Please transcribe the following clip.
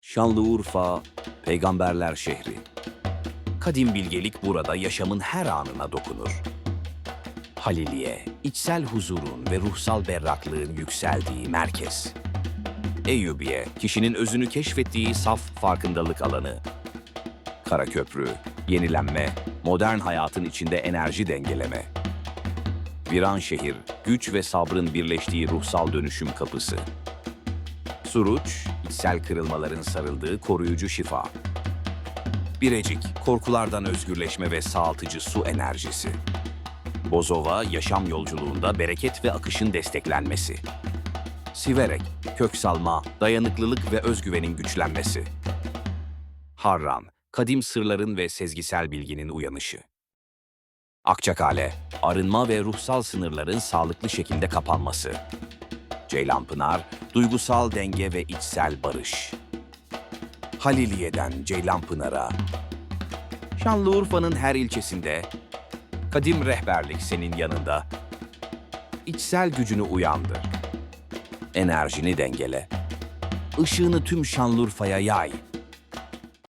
Şanlıurfa, peygamberler şehri. Kadim bilgelik burada yaşamın her anına dokunur. Haliliye, içsel huzurun ve ruhsal berraklığın yükseldiği merkez. Eyyubiye, kişinin özünü keşfettiği saf farkındalık alanı. Karaköprü, yenilenme, modern hayatın içinde enerji dengeleme. Viranşehir, güç ve sabrın birleştiği ruhsal dönüşüm kapısı. Suruç, içsel kırılmaların sarıldığı koruyucu şifa. Birecik, korkulardan özgürleşme ve sağaltıcı su enerjisi. Bozova, yaşam yolculuğunda bereket ve akışın desteklenmesi. Siverek, kök salma, dayanıklılık ve özgüvenin güçlenmesi. Harran, kadim sırların ve sezgisel bilginin uyanışı. Akçakale, arınma ve ruhsal sınırların sağlıklı şekilde kapanması. Ceylanpınar, duygusal denge ve içsel barış. Haliliye'den Ceylanpınar'a. Şanlıurfa'nın her ilçesinde kadim rehberlik senin yanında. İçsel gücünü uyandır. Enerjini dengele. Işığını tüm Şanlıurfa'ya yay.